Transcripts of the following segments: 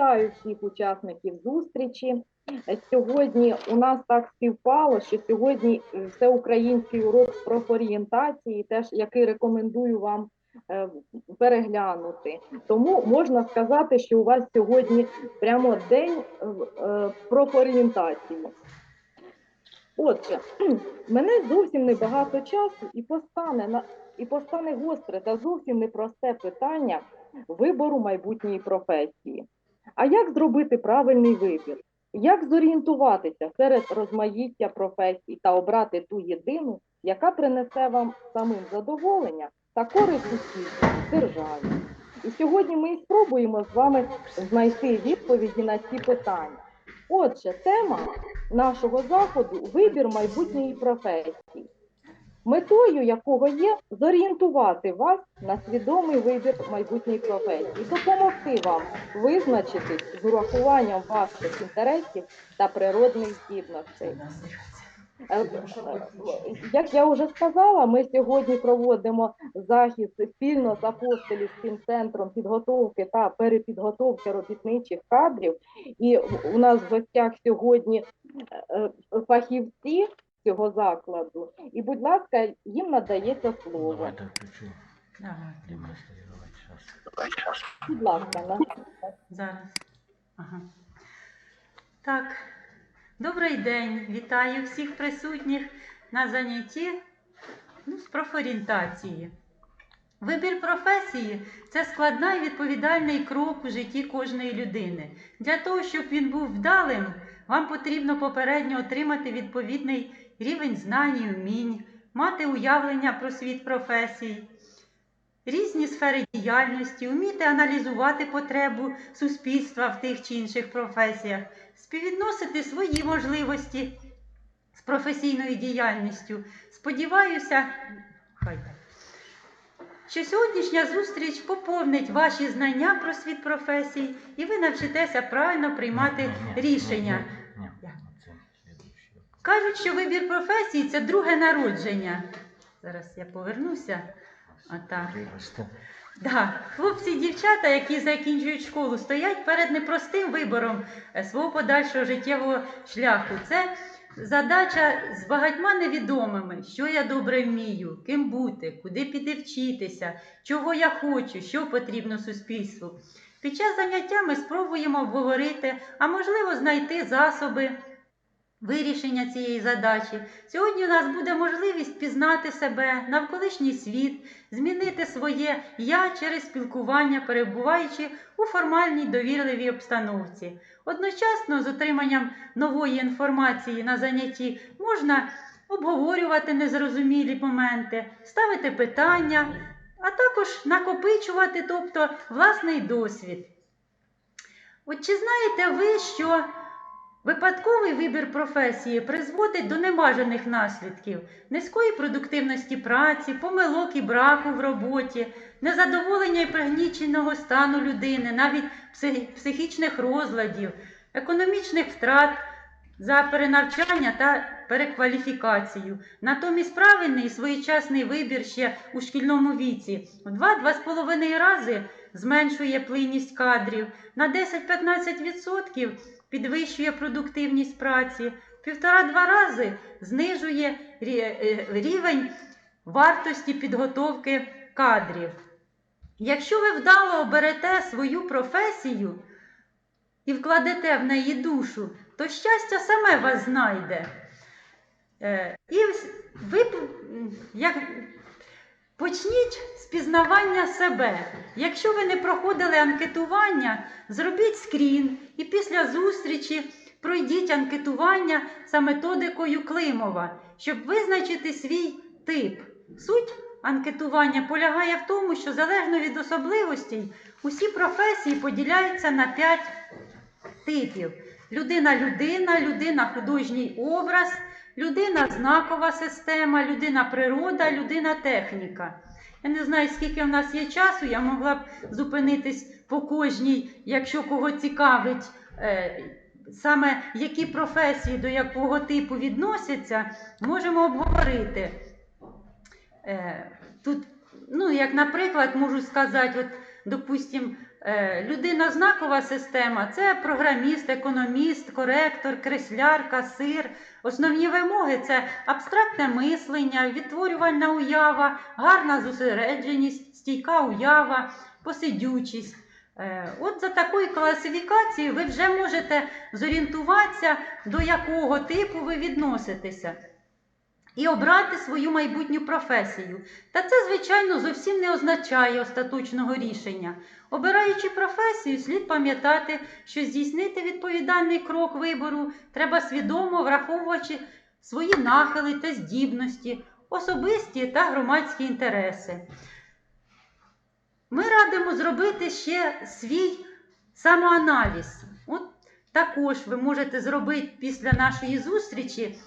Вітаю всіх учасників зустрічі. Е, Сьогодні у нас так співпало, що сьогодні е, всеукраїнський урок з профорієнтації, теж який рекомендую вам е, переглянути. Тому можна сказати, що у вас сьогодні прямо день профорієнтації. Отже, мене зовсім небагато часу і постане і постане гостре та зовсім непросте питання вибору майбутньої професії. А як зробити правильний вибір? Як зорієнтуватися серед розмаїття професій та обрати ту єдину, яка принесе вам самим задоволення та користь суспільству, державі? І сьогодні ми спробуємо з вами знайти відповіді на ці питання. Отже, тема нашого заходу вибір майбутньої професії, метою якого є зорієнтувати вас на свідомий вибір майбутньої професії, допомогти вам визначитись з урахуванням ваших інтересів та природних здібностей. Е, Як я вже сказала, ми сьогодні проводимо захід спільно з апостолівським центром підготовки та перепідготовки робітничих кадрів. І у нас в гостях сьогодні е, фахівці цього закладу. І, будь ласка, їм надається слово. Давайте включу. Давайте. Будь ласка, на Зараз. Ага. Так, добрий день. Вітаю всіх присутніх на занятті ну, з профорієнтації. Вибір професії це складний і відповідальний крок у житті кожної людини. Для того, щоб він був вдалим, вам потрібно попередньо отримати відповідний рівень знань і вмінь, мати уявлення про світ професій, різні сфери діяльності, вміти аналізувати потребу суспільства в тих чи інших професіях, співвідносити свої можливості з професійною діяльністю. Сподіваюся, хай так, що сьогоднішня зустріч поповнить ваші знання про світ професій, і ви навчитеся правильно приймати рішення. Ні, Я. це слідуючий. Кажуть, що вибір професії це друге народження. Зараз я повернуся. Отак. Да, хлопці і дівчата, які закінчують школу, стоять перед непростим вибором е, свого подальшого життєвого шляху. Це задача з багатьма невідомими, що я добре вмію, ким бути, куди піти вчитися, чого я хочу, що потрібно суспільству. Під час заняття ми спробуємо обговорити, а можливо знайти засоби вирішення цієї задачі. Сьогодні у нас буде можливість пізнати себе, навколишній світ, змінити своє я через спілкування, перебуваючи у формальній довірливій обстановці. Одночасно з отриманням нової інформації на занятті можна обговорювати незрозумілі моменти, ставити питання, а також накопичувати, тобто власний досвід. От чи знаєте ви, що Випадковий вибір професії призводить до небажаних наслідків, низької продуктивності праці, помилок і браку в роботі, незадоволення і пригніченого стану людини, навіть психічних розладів, економічних втрат за перенавчання та перекваліфікацію. Натомість правильний і своєчасний вибір ще у шкільному віці в 2-2,5 рази зменшує плинність кадрів, на 10-15% підвищує продуктивність праці, півтора-два рази знижує е, рівень вартості підготовки кадрів. Якщо ви вдало оберете свою професію і вкладете в неї душу, то щастя саме вас знайде. Е, І ви як, почніть з пізнавання себе. Якщо ви не проходили анкетування, зробіть скрін і після зустрічі пройдіть анкетування за методикою Климова, щоб визначити свій тип. Суть анкетування полягає в тому, що залежно від особливостей усі професії поділяються на 5 типів: людина-людина, людина художній образ, людина знакова система, людина природа, людина техніка. Я не знаю, скільки в нас є часу, я могла б зупинитись по кожній, якщо кого цікавить, е, саме які професії до якого типу відносяться, можемо обговорити. Е, тут, ну, як, наприклад, можу сказати, от, допустим, людина знакова система це програміст, економіст, коректор, кресляр, касир. Основні вимоги це абстрактне мислення, відтворювальна уява, гарна зосередженість, стійка уява, посидючість. Е, От за такою класифікацією ви вже можете зорієнтуватися, до якого типу ви відноситеся, і обрати свою майбутню професію. Та це, звичайно, зовсім не означає остаточного рішення. Обираючи професію, слід пам'ятати, що здійснити відповідальний крок вибору треба свідомо враховуючи свої нахили та здібності, особисті та громадські інтереси. Ми радимо зробити ще свій самоаналіз. От також ви можете зробити після нашої зустрічі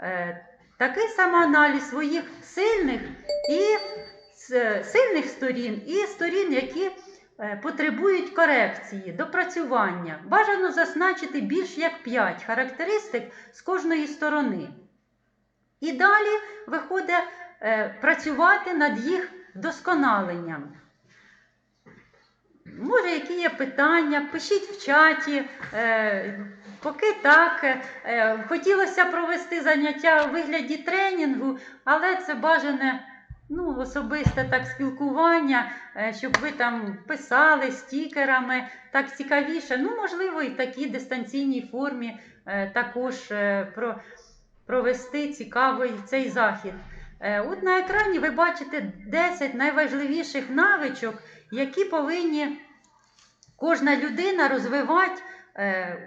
е, такий самоаналіз своїх сильних і сильних сторін, і сторін, які е, потребують корекції, допрацювання. Бажано зазначити більш як 5 характеристик з кожної сторони. І далі виходить е, працювати над їх вдосконаленням. Може, які є питання, пишіть в чаті. Е, поки так, е, хотілося провести заняття у вигляді тренінгу, але це бажане ну, особисте так спілкування, е, щоб ви там писали стікерами, так цікавіше. Ну, можливо, і в такій дистанційній формі е, також е, провести цікавий цей захід. Е, От на екрані ви бачите 10 найважливіших навичок, які повинні кожна людина розвивати е,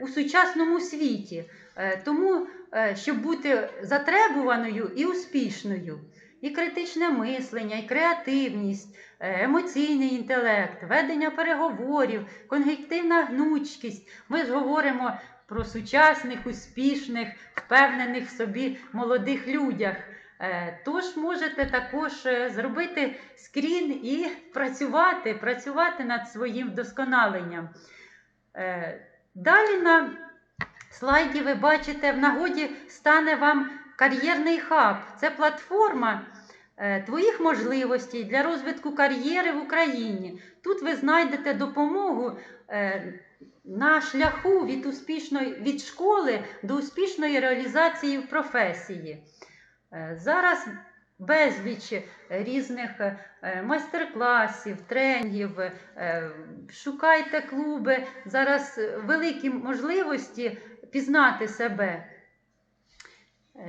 у сучасному світі. Е, тому, е, щоб бути затребуваною і успішною. І критичне мислення, і креативність, е, емоційний інтелект, ведення переговорів, когнітивна гнучкість. Ми ж говоримо про сучасних, успішних, впевнених в собі молодих людях. Е, Тож можете також е, зробити скрін і працювати, працювати над своїм вдосконаленням. Далі на слайді ви бачите, в нагоді стане вам кар'єрний хаб. Це платформа е, твоїх можливостей для розвитку кар'єри в Україні. Тут ви знайдете допомогу е, на шляху від, успішної, від школи до успішної реалізації в професії. Е, Зараз безліч різних е, майстер-класів, тренінгів, е, шукайте клуби. Зараз великі можливості пізнати себе.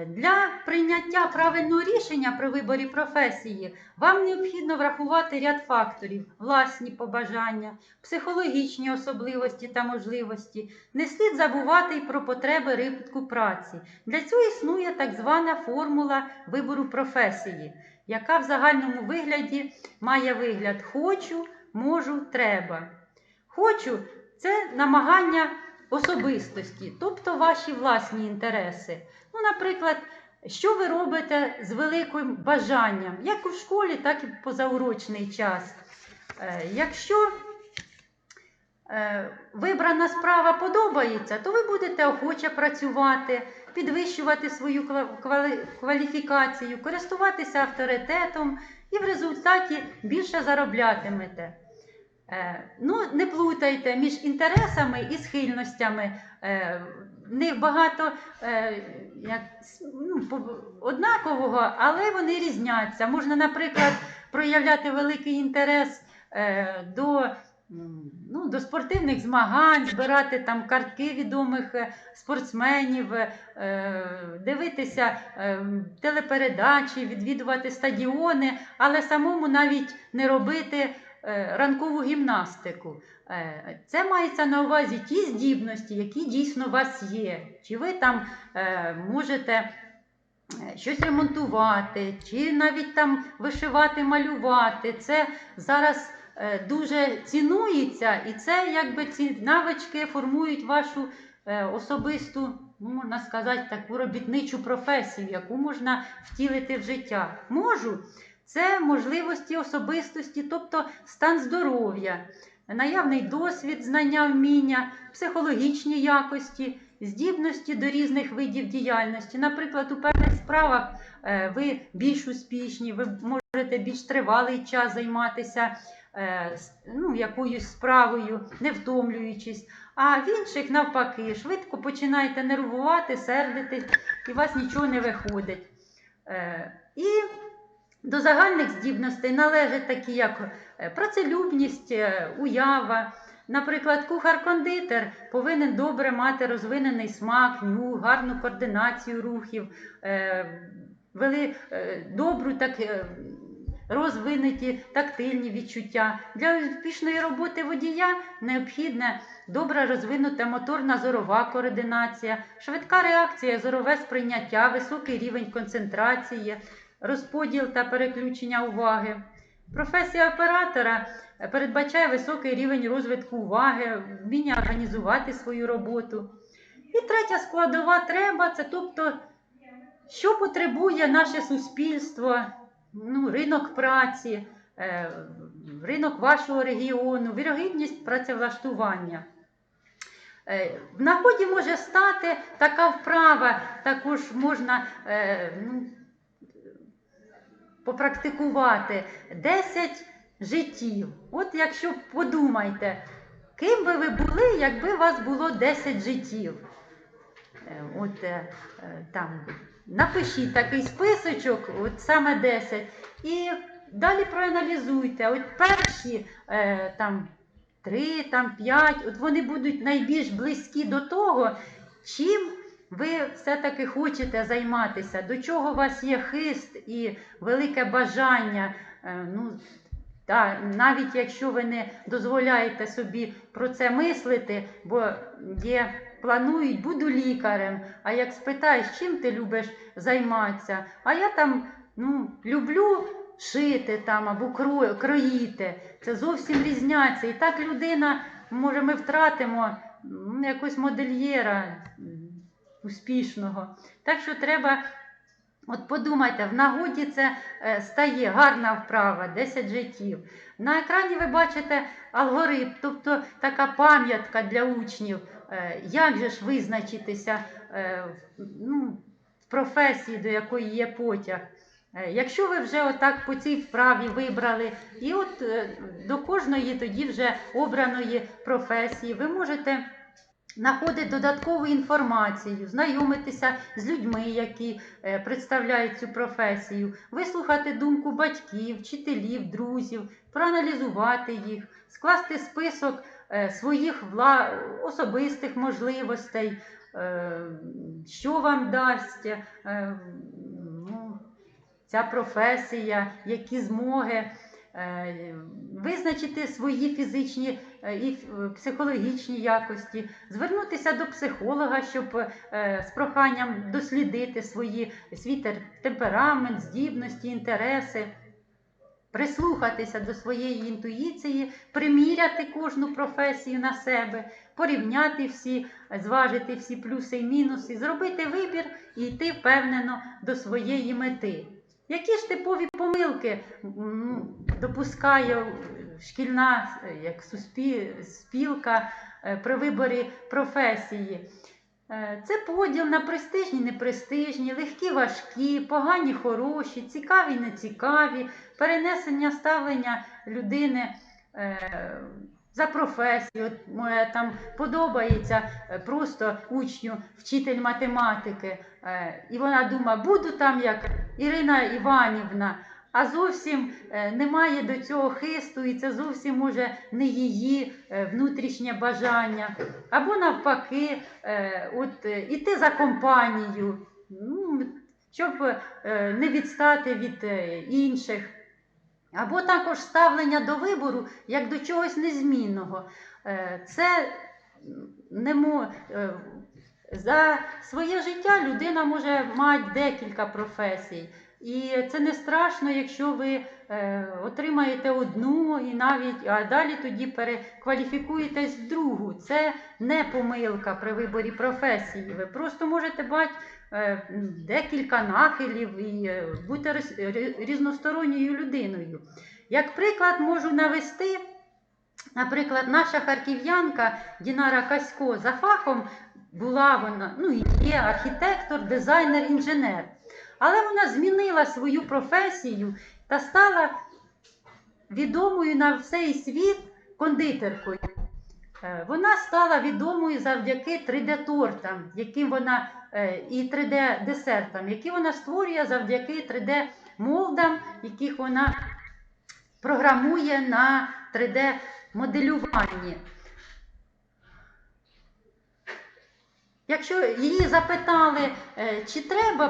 Для прийняття правильного рішення при виборі професії вам необхідно врахувати ряд факторів: власні побажання, психологічні особливості та можливості. Не слід забувати й про потреби ринку праці. Для цього існує так звана формула вибору професії, яка в загальному вигляді має вигляд хочу, можу, треба. Хочу це намагання особистості, тобто ваші власні інтереси. Ну, наприклад, що ви робите з великим бажанням, як у школі, так і позаурочний час. Е, Якщо е, вибрана справа подобається, то ви будете охоче працювати, підвищувати свою кваліфікацію, користуватися авторитетом і в результаті більше зароблятимете. Е, Ну, не плутайте між інтересами і схильностями. Е, В багато е, як, ну, однакового, але вони різняться. Можна, наприклад, проявляти великий інтерес до, ну, до спортивних змагань, збирати там картки відомих спортсменів, дивитися телепередачі, відвідувати стадіони, але самому навіть не робити ранкову гімнастику. Е, Це мається на увазі ті здібності, які дійсно у вас є. Чи ви там е, можете е, щось ремонтувати, чи навіть там вишивати, малювати. Це зараз е, дуже цінується, і це якби ці навички формують вашу е, особисту, ну, можна сказати, таку робітничу професію, яку можна втілити в життя. Можу. Це можливості особистості, тобто стан здоров'я, наявний досвід, знання, вміння, психологічні якості, здібності до різних видів діяльності. Наприклад, у певних справах е, ви більш успішні, ви можете більш тривалий час займатися е, ну, якоюсь справою, не втомлюючись. А в інших навпаки, швидко починаєте нервувати, сердитись, і у вас нічого не виходить. Е, І до загальних здібностей належать такі, як е, працелюбність, е, уява. Наприклад, кухар-кондитер повинен добре мати розвинений смак, нюх, гарну координацію рухів, е, вели, добру так, розвинуті тактильні відчуття. Для успішної роботи водія необхідна добре розвинута моторна зорова координація, швидка реакція, зорове сприйняття, високий рівень концентрації, розподіл та переключення уваги. Професія оператора е, передбачає високий рівень розвитку уваги, вміння організувати свою роботу. І третя складова треба це тобто, що потребує наше суспільство, ну, ринок праці, е, ринок вашого регіону, вірогідність працевлаштування. Е, В нагоді може стати така вправа, також можна е, ну, попрактикувати 10 життів. От якщо подумайте, ким би ви були, якби у вас було 10 життів. Е, От е, е, там напишіть такий списочок, от саме 10, і далі проаналізуйте. От перші там 3, там 5, от вони будуть найбільш близькі до того, чим ви все-таки хочете займатися, до чого у вас є хист і велике бажання. Е, Ну, та, навіть якщо ви не дозволяєте собі про це мислити, бо є, планують, буду лікарем. А як спитаєш, чим ти любиш займатися? А я там ну, люблю шити там або кроїти. Це зовсім різняться. І так людина, може, ми втратимо м, якогось модельєра успішного. Так що треба. От подумайте, в нагоді це е, стає гарна вправа, 10 життів. На екрані ви бачите алгоритм, тобто така пам'ятка для учнів, е, як же ж визначитися е, ну, в професії, до якої є потяг. Якщо ви вже отак по цій вправі вибрали, і от до кожної тоді вже обраної професії ви можете знаходити додаткову інформацію, знайомитися з людьми, які е, представляють цю професію, вислухати думку батьків, вчителів, друзів, проаналізувати їх, скласти список е, своїх особистих можливостей, е, що вам дасть ну, ця професія, які змоги. Е, Визначити свої фізичні е, і е, психологічні якості, звернутися до психолога, щоб з проханням дослідити свої, свій темперамент, здібності, інтереси, прислухатися до своєї інтуїції, приміряти кожну професію на себе, порівняти всі, зважити всі плюси і мінуси, зробити вибір і йти впевнено до своєї мети. Які ж типові помилки допускає шкільна е, як спілка е, при виборі професії? Е, Це поділ на престижні, непрестижні, легкі, важкі, погані, хороші, цікаві, нецікаві, перенесення ставлення людини за професію. Там подобається просто учню вчитель математики, і вона думає, буду там як Ірина Іванівна. А зовсім е, немає до цього хисту, і це зовсім може не її е, внутрішнє бажання. Або навпаки, е, от е, іти за компанію, ну, щоб е, не відстати від е, інших. Або також ставлення до вибору як до чогось незмінного. Е, Це не е, за своє життя людина може мати декілька професій. І це не страшно, якщо ви е, отримаєте одну і навіть а далі тоді перекваліфікуєтесь в другу. Це не помилка при виборі професії. Ви просто можете мати е, декілька нахилів і е, бути роз- різносторонньою людиною. Як приклад можу навести, наприклад, наша харків'янка Дінара Касько за фахом була вона, ну є архітектор, дизайнер, інженер. Але вона змінила свою професію та стала відомою на всей світ кондитеркою. Е, Вона стала відомою завдяки 3D-тортам, яким вона е, і 3D-десертам, які вона створює завдяки 3D-молдам, яких вона програмує на 3D-моделюванні. Якщо її запитали, е, чи треба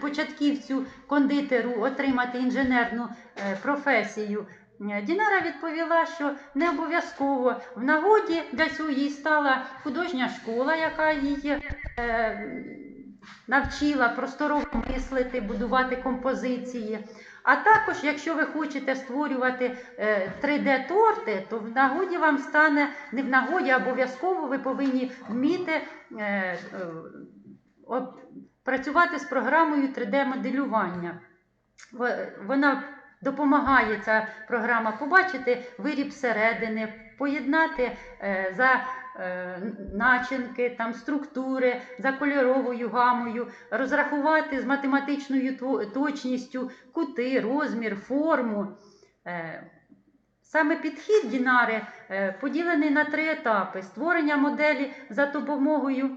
початківцю кондитеру отримати інженерну е, професію, е, Дінара відповіла, що не обов'язково. В нагоді для цього їй стала художня школа, яка її навчила просторово мислити, будувати композиції. А також, якщо ви хочете створювати е, 3D-торти, то в нагоді вам стане не в нагоді, а обов'язково ви повинні вміти е, е, працювати з програмою 3D-моделювання. Вона допомагає ця програма побачити виріб середини, поєднати е, за е, начинки, там, структури, за кольоровою гамою, розрахувати з математичною то- точністю кути, розмір, форму. Е, Саме підхід Дінари е, поділений на три етапи: створення моделі за допомогою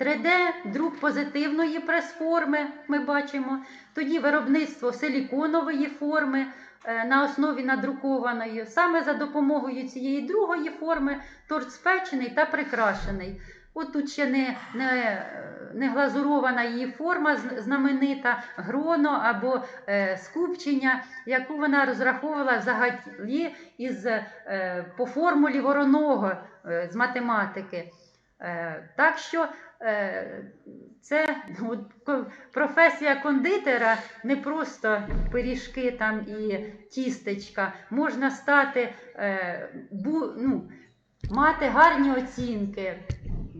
3D, друк позитивної прес-форми, ми бачимо, тоді виробництво силіконової форми е, на основі надрукованої. Саме за допомогою цієї другої форми торт спечений та прикрашений. От тут ще не, не, е, не глазурована її форма знаменита, гроно або е, скупчення, яку вона розраховувала взагалі із, е, по формулі вороного е, з математики. Е, так що це от, професія кондитера не просто пиріжки там і тістечка. Можна стати, е, ну, мати гарні оцінки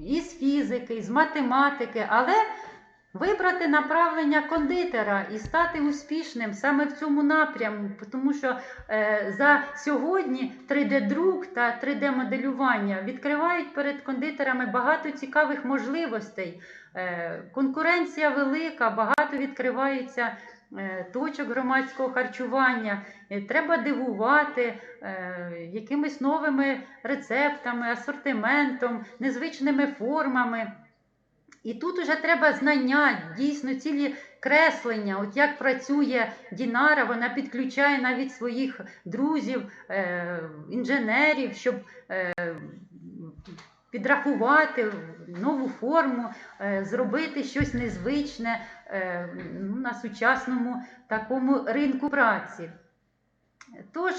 із фізики, із математики, але вибрати направлення кондитера і стати успішним саме в цьому напрямку, тому що е, за сьогодні 3D-друк та 3D-моделювання відкривають перед кондитерами багато цікавих можливостей. Е, конкуренція велика, багато відкривається е, точок громадського харчування. Е, Треба дивувати е, якимись новими рецептами, асортиментом, незвичними формами. І тут уже треба знання, дійсно цілі креслення. От як працює Дінара, вона підключає навіть своїх друзів, е, інженерів, щоб е, підрахувати нову форму, е, зробити щось незвичне ну, на сучасному такому ринку праці. Тож,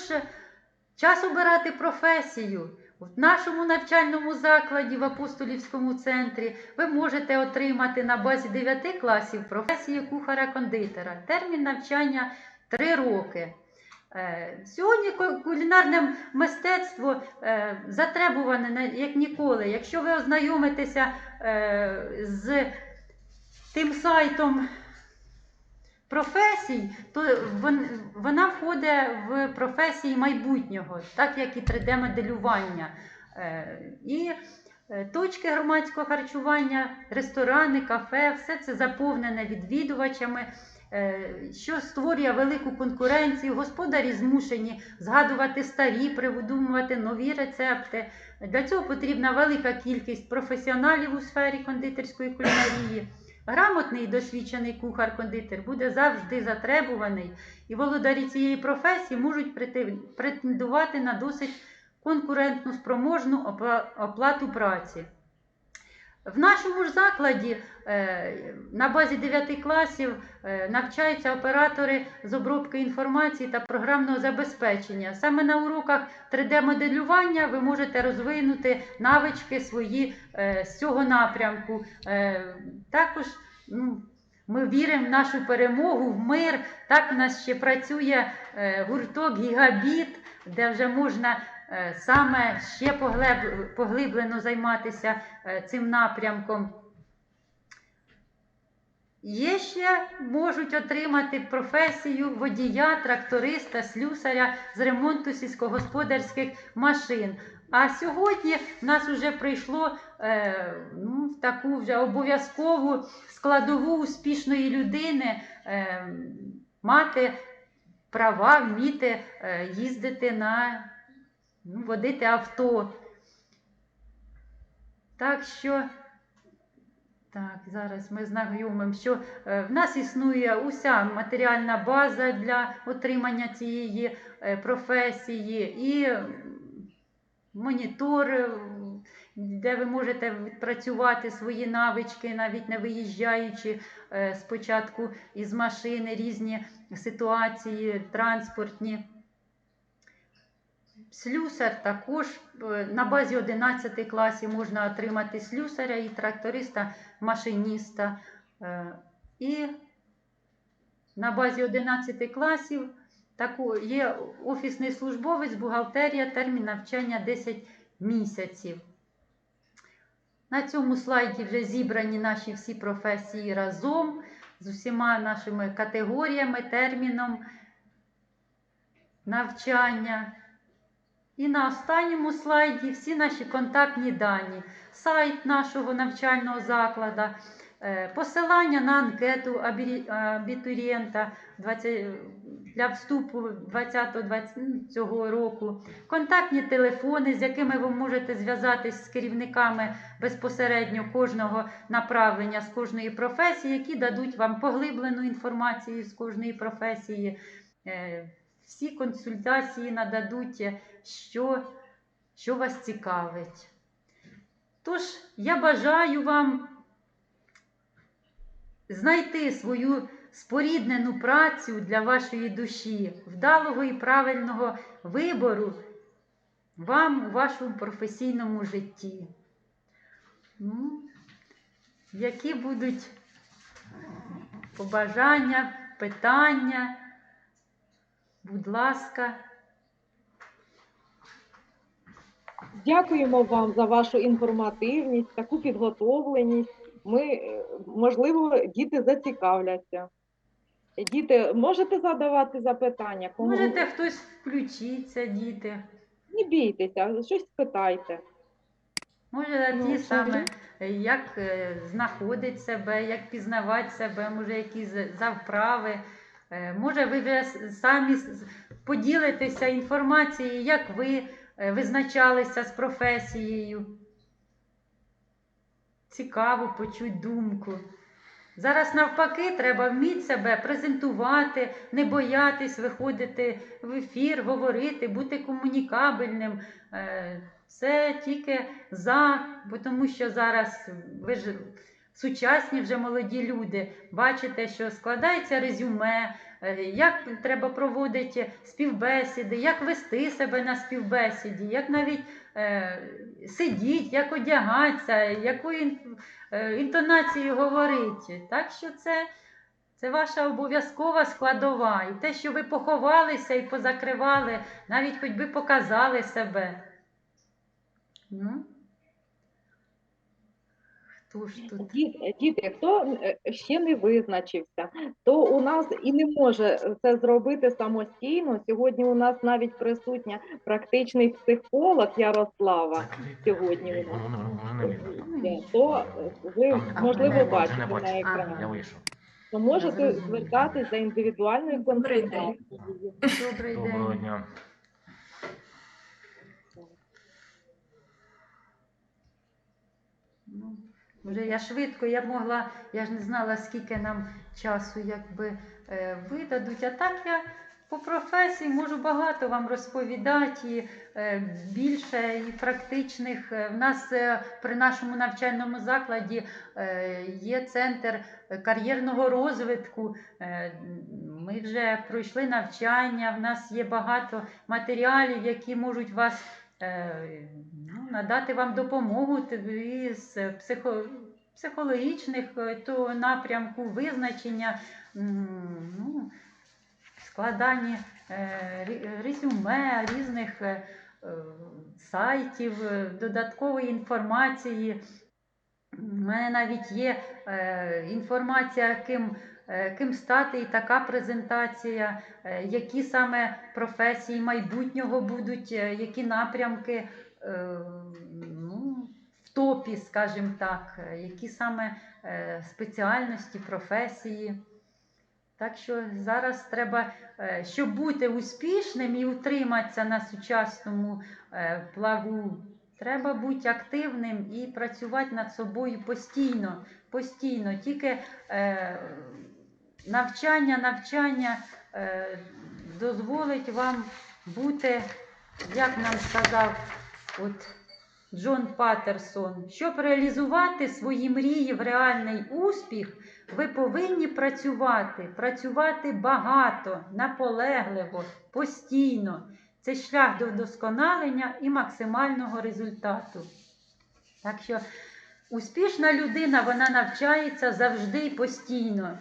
час обирати професію. В нашому навчальному закладі в апостолівському центрі ви можете отримати на базі 9 класів професію кухаря-кондитера. Термін навчання 3 роки. Е, Сьогодні кулінарне мистецтво е, затребуване як ніколи. Якщо ви ознайомитеся е, з тим сайтом професій, то вона входить в професії майбутнього, так як і 3D-моделювання. Е, І е, точки громадського харчування, ресторани, кафе, все це заповнене відвідувачами, е, що створює велику конкуренцію. Господарі змушені згадувати старі, придумувати нові рецепти. Для цього потрібна велика кількість професіоналів у сфері кондитерської кулінарії. Грамотний і досвідчений кухар-кондитер буде завжди затребуваний, і володарі цієї професії можуть претендувати на досить конкурентну спроможну оплату праці. В нашому ж закладі е, на базі 9 класів е, навчаються оператори з обробки інформації та програмного забезпечення. Саме на уроках 3D-моделювання ви можете розвинути навички свої е, з цього напрямку. Також ну, ми віримо в нашу перемогу, в мир. Так в нас ще працює гурток Гігабіт, де вже можна саме ще поглиблено займатися е, цим напрямком. Є ще можуть отримати професію водія, тракториста, слюсаря з ремонту сільськогосподарських машин. А сьогодні в нас вже прийшло е, ну, в таку вже обов'язкову складову успішної людини е, мати права, вміти е, їздити на водити авто. Так що, так, зараз ми знайомимо, що е, в нас існує уся матеріальна база для отримання цієї е, професії і монітор, е, де ви можете відпрацювати свої навички, навіть не виїжджаючи спочатку із машини, різні ситуації транспортні. Слюсар також е, на базі 11 класів можна отримати слюсаря і тракториста, машиніста. Е, І на базі 11 класів є офісний службовець, бухгалтерія, термін навчання 10 місяців. На цьому слайді вже зібрані наші всі професії разом з усіма нашими категоріями, терміном навчання. І на останньому слайді всі наші контактні дані, сайт нашого навчального закладу, е, посилання на анкету абітурієнта для вступу 2020 цього року, контактні телефони, з якими ви можете зв'язатись з керівниками безпосередньо кожного направлення з кожної професії, які дадуть вам поглиблену інформацію з кожної професії. Всі консультації нададуть, що, що вас цікавить. Тож, я бажаю вам знайти свою споріднену працю для вашої душі, вдалого і правильного вибору вам у вашому професійному житті. Ну, які будуть побажання, питання? Будь ласка. Дякуємо вам за вашу інформативність, таку підготовленість. Ми, е, можливо, діти зацікавляться. Діти, можете задавати запитання? Кому- Можете хтось включиться, діти. Не бійтеся, щось питайте. Може, Ну, ті саме, е, як е, знаходити себе, як пізнавати себе, може, якісь завправи. Е, Може, ви вже самі поділитеся інформацією, як ви е, визначалися з професією. Цікаво почути думку. Зараз навпаки, треба вміти себе презентувати, не боятись виходити в ефір, говорити, бути комунікабельним. Е, Це тільки за, тому що зараз ви ж сучасні вже молоді люди. Бачите, що складається резюме, е, як треба проводити співбесіди, як вести себе на співбесіді, як навіть е, сидіти, як одягатися, якою е, інтонацією говорити. Так що це, це ваша обов'язкова складова. І те, що ви поховалися і позакривали, навіть хоч би показали себе. Ну. Хто ж тут? Діти, діти, хто е, ще не визначився, то у нас і не може це зробити самостійно. Сьогодні у нас навіть присутня практичний психолог Ярослава. Сьогодні у нас. Е, То е, ви можливо бачите на екрані. То можете звертатись за індивідуальною Добрий день. консультацією. Доброго дня. Ну, вже я швидко, я могла, я ж не знала, скільки нам часу якби е, видадуть. А так я по професії можу багато вам розповідати і е, більше і практичних. Е, В нас при нашому навчальному закладі є центр кар'єрного розвитку. Ми вже пройшли навчання, в нас є багато матеріалів, які можуть вас надати вам допомогу із психо, психологічних е, то напрямку визначення, ну, складання е, резюме різних е, сайтів, додаткової інформації. У мене навіть є інформація, ким, ким стати, і така презентація, які саме професії майбутнього будуть, які напрямки ну, в топі, скажімо так, е, які саме е, спеціальності, професії. Так що зараз треба, е, щоб бути успішним і утриматися на сучасному е, плаву, треба бути активним і працювати над собою постійно. постійно. Тільки е, навчання, навчання е, дозволить вам бути, як нам сказав от Джон Паттерсон, щоб реалізувати свої мрії в реальний успіх, ви повинні працювати, працювати багато, наполегливо, постійно. Це шлях до вдосконалення і максимального результату. Так що успішна людина вона навчається завжди і постійно.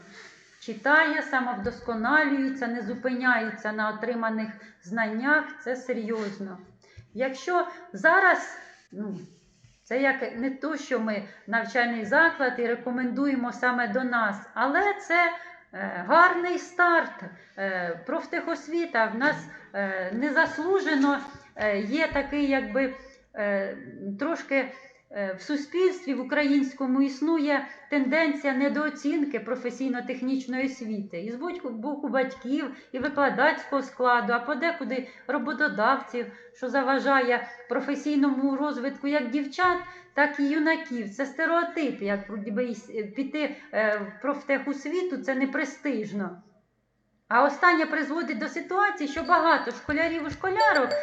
Читає, самовдосконалюється, не зупиняється на отриманих знаннях, це серйозно. Якщо зараз, ну, це як не то, що ми навчальний заклад і рекомендуємо саме до нас, але це е, гарний старт. Е, профтехосвіта в нас е, незаслужено є такий, якби трошки в суспільстві в українському існує тенденція недооцінки професійно-технічної освіти і з боку- батьків, і викладацького складу, а подекуди роботодавців, що заважає професійному розвитку як дівчат, так і юнаків. Це стереотип, як с- піти е, в профтехосвіту це не престижно. А останнє призводить до ситуації, що багато школярів і школярок, е,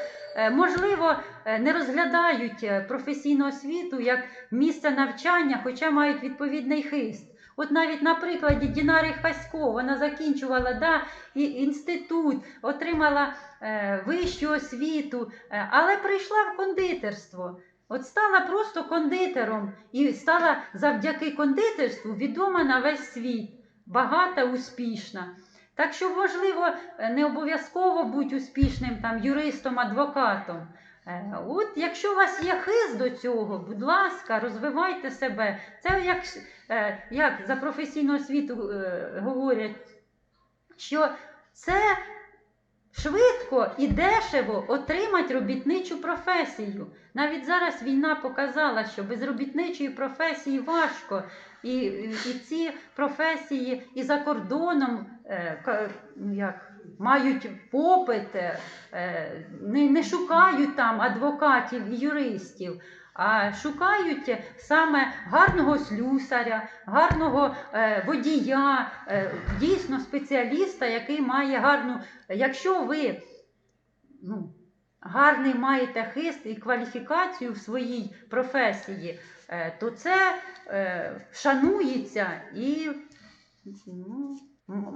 можливо, е, не розглядають е, професійну освіту як місце навчання, хоча мають відповідний хист. От навіть на прикладі Дінари Хасько, вона закінчувала да, і інститут, отримала е, вищу освіту, е, але прийшла в кондитерство. От стала просто кондитером і стала завдяки кондитерству відома на весь світ, багата, успішна. Так що, можливо, е, не обов'язково бути успішним там, юристом, адвокатом. Е, От якщо у вас є хист до цього, будь ласка, розвивайте себе. Це як, е, як за професійну освіту говорять, що це швидко і дешево отримати робітничу професію. Навіть зараз війна показала, що без робітничої професії важко. І, і ці професії і за кордоном е, як, мають попит, е, е, не, не шукають там адвокатів і юристів, а шукають саме гарного слюсаря, гарного е, водія, е, дійсно спеціаліста, який має гарну. Якщо ви ну, гарний маєте хист і кваліфікацію в своїй професії, е, то це шанується і ну,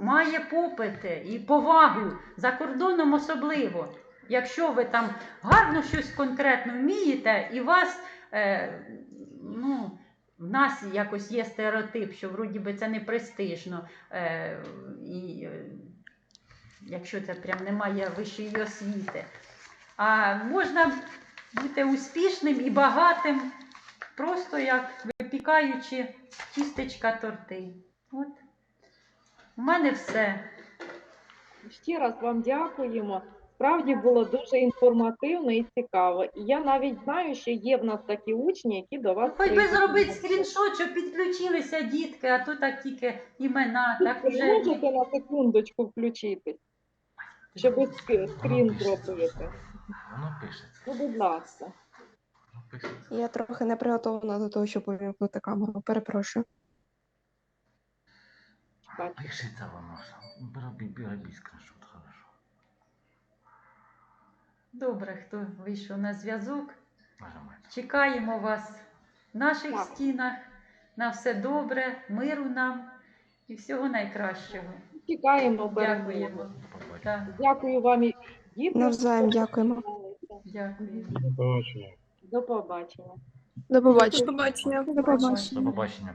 має попит і повагу за кордоном особливо. Якщо ви там гарно щось конкретно вмієте, і вас, е, ну, в нас якось є стереотип, що вроді би це не престижно. Е, і, е, якщо це прям немає вищої освіти. А можна бути успішним і багатим, просто як випікаючи тістечка торти. От. У мене все. Ще раз вам дякуємо. Справді було дуже інформативно і цікаво. І я навіть знаю, що є в нас такі учні, які до вас Хоч би зробити скріншот, щоб підключилися дітки, а то так тільки імена, так Ви вже. можете на секундочку включитись, щоб ск- скрін зробити. Воно пишеться. Ну, будь ласка. Воно пишеться. Я трохи не приготовлена до того, щоб увімкнути камеру. Перепрошую. Бачу. Пишеться воно. Робіть, робіть скріншот. Добре, хто вийшов на зв'язок. Чекаємо вас в наших Так. стінах. На все добре, миру нам і всього найкращого. Чекаємо перемоги. Дякуємо. Так, Дякую вам і. Навзаєм дякуємо. дякуємо. До побачення. До побачення. До побачення. До побачення. До побачення.